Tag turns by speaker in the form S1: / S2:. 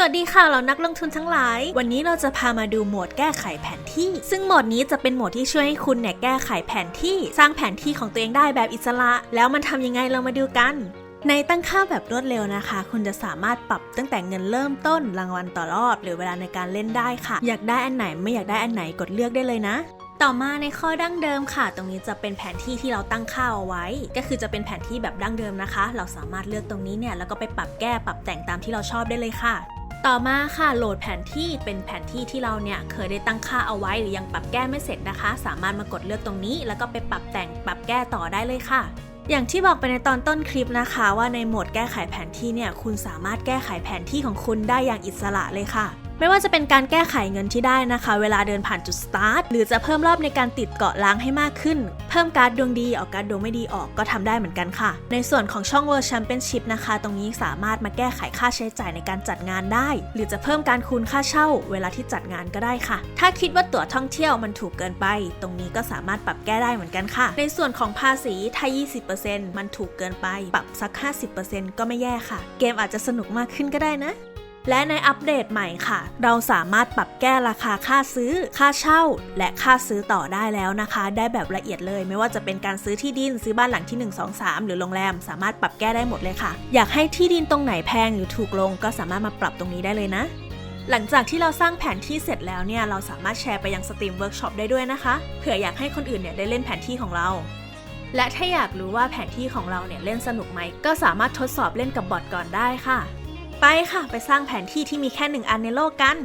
S1: สวัสดีค่ะเรานักลงทุนทั้งหลาย วันนี้เราจะพามาดูโหมดแก้ไขแผนที่ ซึ่งโหมดนี้จะเป็นโหมดที่ช่วยให้คุณเนี่ยแก้ไขแผนที่ สร้างแผนที่ของตัวเองได้แบบอิสระ แล้วมันทำยังไงเรามาดูกันในตั้งค่าแบบรวดเร็วนะคะ คุณจะสามารถปรับตั้งแต่เงินเริ่มต้นรางวัลต่อรอบ หรือเวลาในการเล่นได้ค่ะ อยากได้อันไหนไม่อยากได้อันไหนกดเลือกได้เลยนะ ต่อมาในข้อดั้งเดิมค่ะ ตรงนี้จะเป็นแผนที่ที่เราตั้งค่าเอาไว้ ก็คือจะเป็นแผนที่แบบดั้งเดิมนะคะ เราสามารถเลือกตรงนี้เนี่ยแล้วก็ไปปรับแก้ปรับแต่งตามที่เราชอบได้เลยค่ะ ต่อมาค่ะโหลดแผนที่เป็นแผนที่ที่เราเนี่ยเคยได้ตั้งค่าเอาไว้หรือยังปรับแก้ไม่เสร็จนะคะ สามารถมากดเลือกตรงนี้ แล้วก็ไปปรับแต่งปรับแก้ต่อได้เลยค่ะอย่างที่บอกไปในตอนต้นคลิปนะคะ ว่าในโหมดแก้ไขแผนที่เนี่ย คุณสามารถแก้ไขแผนที่ของคุณได้อย่างอิสระเลยค่ะ ไม่ว่าจะเป็นการแก้ไขเงินที่ได้นะคะ เวลาเดินผ่านจุดสตาร์ทหรือจะเพิ่มรอบในการติดเกาะล้างให้มากขึ้น เพิ่มการ์ดดวงดีออกการ์ดดวงไม่ดีออกก็ทำได้เหมือนกันค่ะ ในส่วนของช่อง World Championship นะคะ ตรงนี้สามารถมาแก้ไขค่าใช้จ่ายในการจัดงานได้ หรือจะเพิ่มการคูณค่าเช่า เวลาที่จัดงานก็ได้ค่ะ ถ้าคิดว่าตั๋วท่องเที่ยวมันถูกเกินไป ตรงนี้ก็สามารถปรับแก้ได้เหมือนกันค่ะ ในส่วนของภาษีถ้า 20%มันถูกเกินไป ปรับสัก 50%ก็ไม่แย่ค่ะ เกมอาจจะสนุกมากขึ้นก็ได้นะ และในอัปเดตใหม่ค่ะ เราสามารถปรับแก้ราคาค่าซื้อ ค่าเช่า และค่าซื้อต่อได้แล้วนะคะ ได้แบบละเอียดเลย ไม่ว่าจะเป็นการซื้อที่ดินซื้อบ้านหลังที่ 1 2 3 หรือโรงแรม สามารถปรับแก้ได้หมดเลยค่ะ อยากให้ที่ดินตรงไหนแพงหรือถูกลง ก็สามารถมาปรับตรงนี้ได้เลยนะหลังจากที่เราสร้างแผนที่เสร็จแล้วเนี่ย เราสามารถแชร์ไปยังสตรีมเวิร์กช็อปได้ด้วยนะคะ เผื่ออยากให้คนอื่นเนี่ยได้เล่นแผนที่ของเรา และถ้าอยากรู้ว่าแผนที่ของเราเนี่ยเล่นสนุกไหม ก็สามารถทดสอบเล่นกับบอทก่อนได้ค่ะ ไปค่ะ ไปสร้างแผนที่ที่มีแค่หนึ่งอันในโลกกัน